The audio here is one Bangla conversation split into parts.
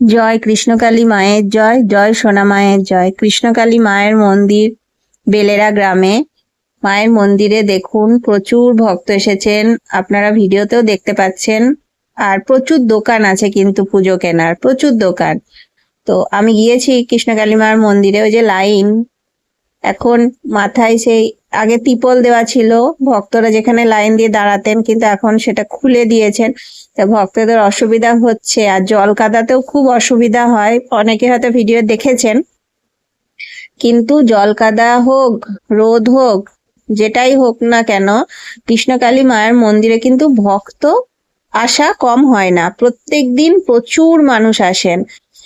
জয় কৃষ্ণকালী মায়ের জয় জয় সোনা মায়ের জয়। কৃষ্ণকালী মায়ের মন্দির বেলেরা গ্রামে। মায়ের মন্দিরে দেখুন, প্রচুর ভক্ত এসেছেন। আপনারা ভিডিওতেও দেখতে পাচ্ছেন। আর প্রচুর দোকান আছে কিন্তু পুজো কেনার, প্রচুর দোকান। তো আমি গিয়েছি কৃষ্ণকালী মায়ের মন্দিরে, ওই যে লাইন। এখন মাথায় সেই আগে তিপল দেওয়া ছিল। ভক্তরা যেখানে লাইন দিয়ে দাঁড়াতেন কিন্তু এখন সেটা খুলে দিয়েছেন। তা ভক্তদের অসুবিধা হচ্ছে আর জল কাদাতেও খুব অসুবিধা হয়। অনেকে হয়তো ভিডিও দেখেছেন। কিন্তু জল কাদা হোক, রোদ হোক, যেটাই হোক না কেন, কৃষ্ণকালী মায়ের মন্দিরে কিন্তু ভক্ত আসা কম হয় না। প্রত্যেক দিন প্রচুর মানুষ আসেন।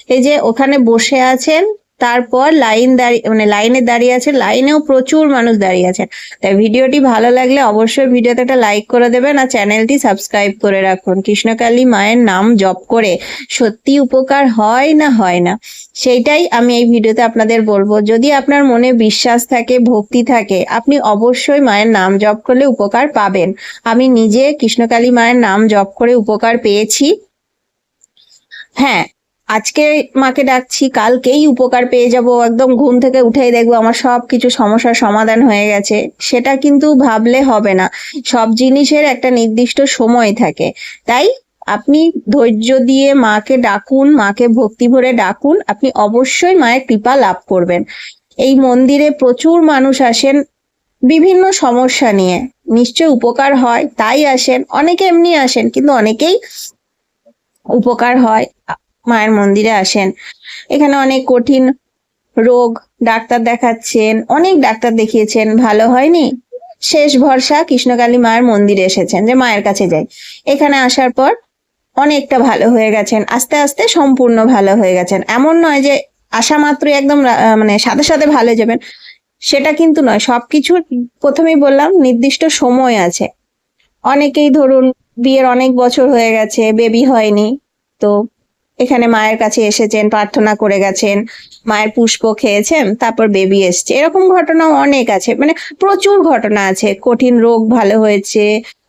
এই যে ওখানে বসে আছেন তারপর লাইন দাঁড়িয়ে মানে লাইনে দাঁড়িয়ে আছে, লাইনেও প্রচুর মানুষ দাঁড়িয়ে আছেন। তাই ভিডিওটি ভালো লাগলে অবশ্যই ভিডিওতে একটা লাইক করে দেবেন আর চ্যানেলটি সাবস্ক্রাইব করে রাখুন। কৃষ্ণকালী মায়ের নাম জপ করে সত্যি উপকার হয় না হয় না? সেইটাই আমি এই ভিডিওতে আপনাদের বলব। যদি আপনার মনে বিশ্বাস থাকে, ভক্তি থাকে, আপনি অবশ্যই মায়ের নাম জপ করলে উপকার পাবেন। আমি নিজে কৃষ্ণকালী মায়ের নাম জপ করে উপকার পেয়েছি। হ্যাঁ আজকে মাকে ডাকছি, কালকেই উপকার পেয়ে যাব, একদম ঘুম থেকে উঠেই দেখব আমার সব কিছু সমস্যার সমাধান হয়ে গেছে। সেটা কিন্তু ভাবলে হবে না। সব জিনিসের একটা নির্দিষ্ট সময় থাকে। তাই আপনি ধৈর্য দিয়ে মাকে ডাকুন, মাকে ভক্তি ভরে ডাকুন, আপনি অবশ্যই মায়ের কৃপা লাভ করবেন। এই মন্দিরে প্রচুর মানুষ আসেন, বিভিন্ন সমস্যা নিয়ে। নিশ্চয় উপকার হয়, তাই আসেন, অনেকে এমনি আসেন, কিন্তু অনেকেই উপকার হয়। মায়ের মন্দিরে আসেন। এখানে অনেক কঠিন রোগ ডাক্তার দেখাচ্ছেন, অনেক ডাক্তার দেখিয়েছেন, ভালো হয়নি? শেষ ভরসা কৃষ্ণকালী মায়ের মন্দিরে এসেছেন, যে মায়ের কাছে যাই। এখানে আসার পর অনেকটা ভালো হয়ে গেছেন, আস্তে আস্তে সম্পূর্ণ ভালো হয়ে গেছেন। এমন নয় যে আসা মাত্রই একদম মানে সাথে সাথে ভালো যাবেন, সেটা কিন্তু নয়। সবকিছুর প্রথমেই বললাম, নির্দিষ্ট সময় আছে। অনেকেই ধরুন, বিয়ের অনেক বছর হয়ে গেছে বেবি হয়নি, তো এখানে মায়ের কাছে এসেছেন, প্রার্থনা করে গেছেন, মায়ের পুষ্প খেয়েছেন, তারপর বেবি এসছে। এরকম ঘটনাও অনেক আছে। মানে প্রচুর ঘটনা আছে। কঠিন রোগ ভালো হয়েছে,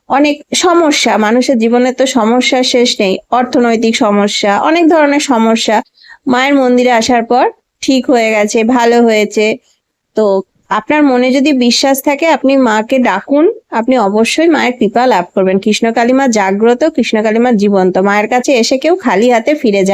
অনেক সমস্যা। মানুষের জীবনে তো সমস্যা শেষ নেই। অর্থনৈতিক সমস্যা, অনেক ধরনের সমস্যা। মায়ের মন্দিরে আসার পর ঠিক হয়ে গেছে, ভালো হয়েছে। তো আপনার মনে যদি বিশ্বাস থাকে, আপনি মাকে ডাকুন। আপনি অবশ্যই মায়ের কৃপা লাভ করবেন। কৃষ্ণ কালিমা জাগ্রত কৃষ্ণ কালিমা জীবন্ত। মায়ের কাছে এসে কেউ খালি হাতে ফিরে যায়